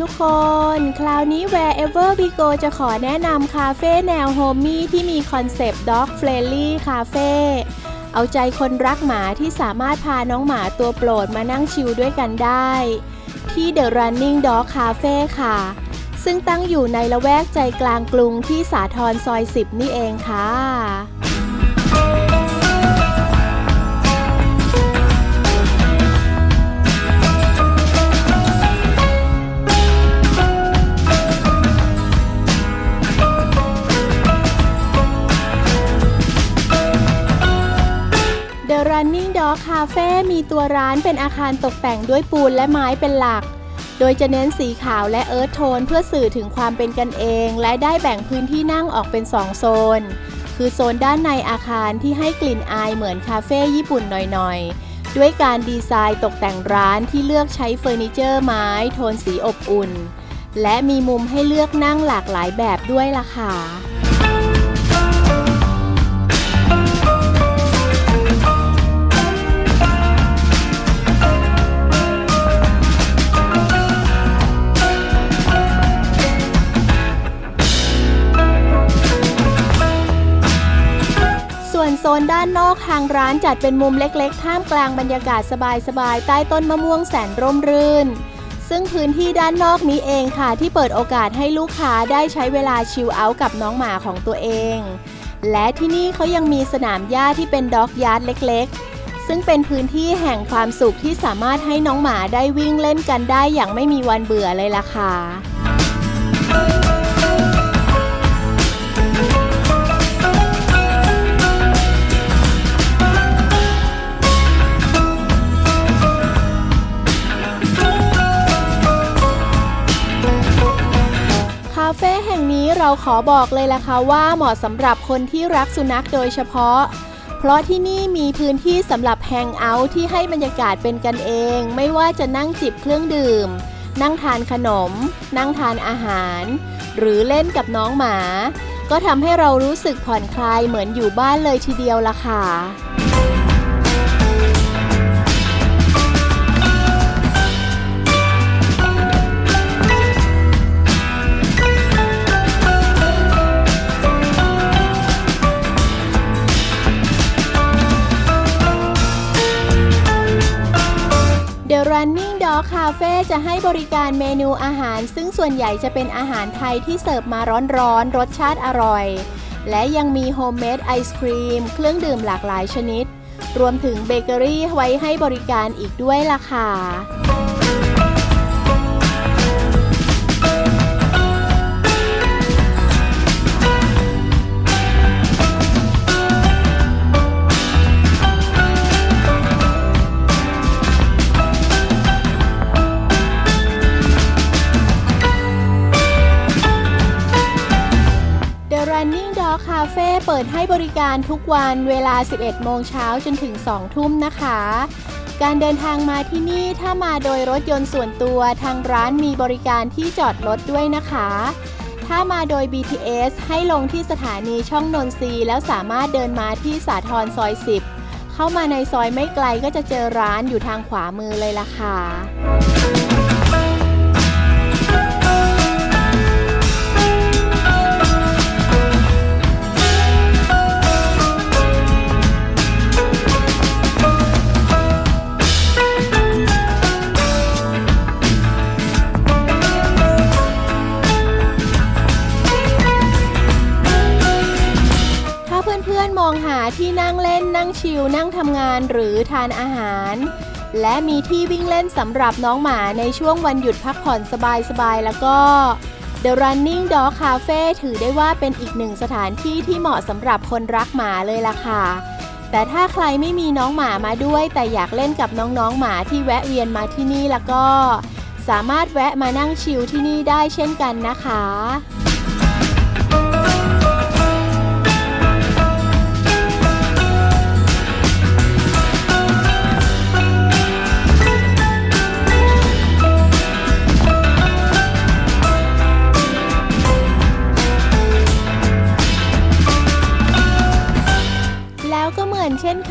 ทุกคน คราวนี้ Wherever We Go จะขอแนะนำคาเฟ่แนวโฮมี่ที่มีคอนเซปต์ Dog Friendly Cafe เอาใจคนรักหมาที่สามารถพาน้องหมาตัวโปรดมานั่งชิลด้วยกันได้ ที่ The Running Dog Cafe ค่ะ ซึ่งตั้งอยู่ในละแวกใจกลางกรุงที่สาทรซอย 10 นี่เองค่ะ มีตัวร้านเป็นอาคารตกแต่งด้วยปูนและไม้เป็นหลัก โดยจะเน้นสีขาวและเอิร์ธโทนเพื่อสื่อถึงความเป็นกันเอง และได้แบ่งพื้นที่นั่งออกเป็น 2 โซน คือโซนด้านในอาคารที่ให้กลิ่นอายเหมือนคาเฟ่ญี่ปุ่นหน่อยๆ ด้วยการดีไซน์ตกแต่งร้านที่เลือกใช้เฟอร์นิเจอร์ไม้ โทนสีอบอุ่น และมีมุมให้เลือกนั่งหลากหลายแบบด้วยล่ะค่ะ วนโซนด้านนอกทางร้านจัดเป็นมุมเล็กๆ ท่ามกลางบรรยากาศสบายๆ ใต้ต้นมะม่วงแสนร่มรื่น ซึ่งพื้นที่ด้านนอกนี้เองค่ะ ที่เปิดโอกาสให้ลูกค้าได้ใช้เวลาชิลเอาท์กับน้องหมาของตัวเอง และที่นี่เขายังมีสนามหญ้าที่เป็นด็อกยาร์ดเล็กๆ ซึ่งเป็นพื้นที่แห่งความสุขที่สามารถให้น้องหมาได้วิ่งเล่นกันได้อย่างไม่มีวันเบื่อเลยล่ะค่ะ นี้เราขอบอกเลยล่ะค่ะว่าเหมาะสำหรับคนที่รักสุนัขโดยเฉพาะ เพราะที่นี่มีพื้นที่สำหรับแฮงเอาท์ที่ให้บรรยากาศเป็นกันเอง ไม่ว่าจะนั่งจิบเครื่องดื่ม นั่งทานขนม นั่งทานอาหาร หรือเล่นกับน้องหมา ก็ทำให้เรารู้สึกผ่อนคลายเหมือนอยู่บ้านเลยทีเดียวล่ะค่ะ Running Dog Cafe จะให้บริการเมนูอาหาร ซึ่งส่วนใหญ่จะเป็นอาหารไทยที่เสิร์ฟมาร้อนๆ รสชาติอร่อย และยังมีโฮมเมดไอศครีม เครื่องดื่มหลากหลายชนิด รวมถึงเบเกอรี่ไว้ให้บริการอีกด้วยล่ะค่ะ Running Dog Cafe เปิดให้บริการทุกวันเวลา 11 โมงเช้าจนถึง 2 ทุ่มนะคะ การเดินทางมาที่นี่ถ้ามาโดยรถยนต์ส่วนตัวทางร้านมีบริการที่จอดรถด้วยนะคะ ถ้ามาโดย BTS ให้ลงที่สถานีช่องนนทรีแล้วสามารถเดินมาที่สาทรซอย 10 เข้ามาในซอยไม่ไกลก็จะเจอร้านอยู่ทางขวามือเลยล่ะค่ะ ชิลนั่งทำงานหรือทานอาหาร และมีที่วิ่งเล่นสำหรับน้องหมาในช่วงวันหยุดพักผ่อนสบายๆแล้วก็ The Running Dog Cafe ถือได้ว่าเป็นอีกหนึ่งสถานที่ที่เหมาะสำหรับคนรักหมาเลยล่ะค่ะ แต่ถ้าใครไม่มีน้องหมามาด้วย แต่อยากเล่นกับน้องๆหมาที่แวะเวียนมาที่นี่แล้วก็ สามารถแวะมานั่งชิลที่นี่ได้เช่นกันนะคะ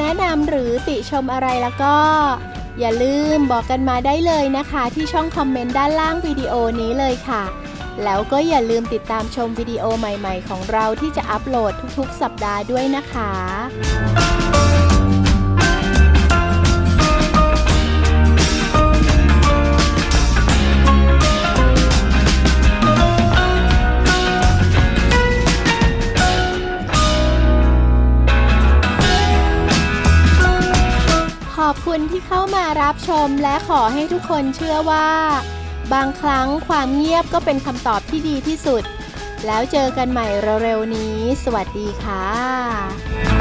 แนะนำหรือติชมอะไรแล้วก็ อย่าลืมบอกกันมาได้เลยนะคะ ที่ช่องคอมเมนต์ด้านล่างวิดีโอนี้เลยค่ะ แล้วก็อย่าลืมติดตามชมวิดีโอใหม่ ๆ ของเราที่จะอัปโหลดทุกๆ สัปดาห์ด้วยนะคะ มารับชมและขอให้ทุกคนเชื่อว่า บางครั้งความเงียบก็เป็นคำตอบที่ดีที่สุด แล้วเจอกันใหม่เร็วๆนี้ สวัสดีค่ะ